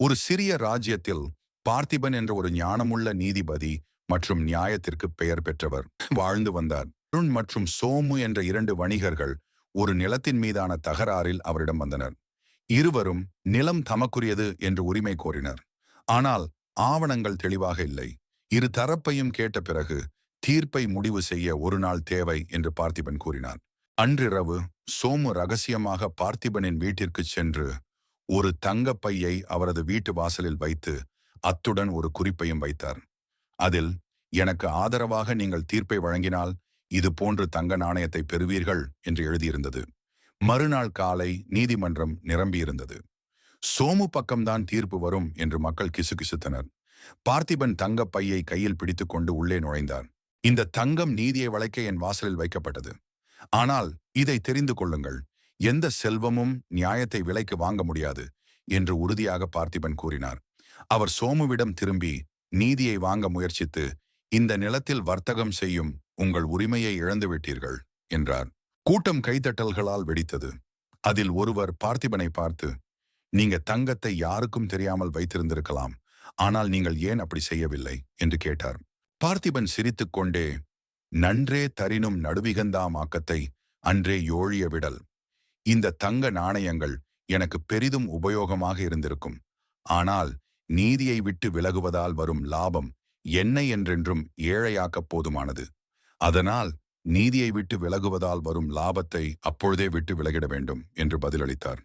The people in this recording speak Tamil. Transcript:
ஒரு சிறிய ராஜ்யத்தில் பார்த்திபன் என்ற ஒரு ஞானமுள்ள நீதிபதி மற்றும் நியாயத்திற்கு பெயர் பெற்றவர். வாழ்ந்து வந்தார். அருண் மற்றும் சோமு என்ற இரண்டு வணிகர்கள் ஒரு நிலத்தின் மீதான தகராறில் அவரிடம் வந்தனர். இருவரும் நிலம் தமக்குரியது என்று உரிமை கோரினர். ஆனால் ஆவணங்கள் தெளிவாக இல்லை. இரு தரப்பையும் கேட்ட பிறகு தீர்ப்பை முடிவு செய்ய ஒரு நாள் தேவை என்று பார்த்திபன் கூறினார். அன்றிரவு சோமு ரகசியமாக பார்த்திபனின் வீட்டிற்கு சென்று ஒரு தங்கப்பையை அவரது வீட்டு வாசலில் வைத்து அத்துடன் ஒரு குறிப்பையும் வைத்தார். அதில் எனக்கு ஆதரவாக நீங்கள் தீர்ப்பை வழங்கினால் இது போன்று தங்க நாணயத்தை பெறுவீர்கள் என்று எழுதியிருந்தது. மறுநாள் காலை நீதிமன்றம் நிரம்பியிருந்தது. சோமு பக்கம்தான் தீர்ப்பு வரும் என்று மக்கள் கிசுகிசுத்தனர். பார்த்திபன் தங்க பையை கையில் பிடித்துக்கொண்டு உள்ளே நுழைந்தார். இந்த தங்கம் நீதியை வளைக்க என் வாசலில் வைக்கப்பட்டது. ஆனால் இதை தெரிந்து கொள்ளுங்கள். எந்த செல்வமும் நியாயத்தை விலைக்கு வாங்க முடியாது என்று உறுதியாக பார்த்திபன் கூறினார். அவர் சோமுவிடம் திரும்பி நீதியை வாங்க முயற்சித்து இந்த நிலத்தில் வர்த்தகம் செய்யும் உங்கள் உரிமையை இழந்துவிட்டீர்கள் என்றார். கூட்டம் கைத்தட்டல்களால் வெடித்தது. அதில் ஒருவர் பார்த்திபனை பார்த்து நீங்க தங்கத்தை யாருக்கும் தெரியாமல் வைத்திருந்திருக்கலாம் ஆனால் நீங்கள் ஏன் அப்படி செய்யவில்லை? என்று கேட்டார். பார்த்திபன் சிரித்துக்கொண்டே நன்றே தரினும் நடுவிகந்தாம் ஆக்கத்தை அன்றே யோழிய விடல். இந்த தங்க நாணயங்கள் எனக்கு பெரிதும் உபயோகமாக இருந்திருக்கும். ஆனால் நீதியை விட்டு விலகுவதால் வரும் லாபம் என்னை என்றென்றும் ஏழையாக்கப் போதுமானது. அதனால் நீதியை விட்டு விலகுவதால் வரும் லாபத்தை அப்பொழுதே விட்டு விலகிட வேண்டும் என்று பதிலளித்தார்.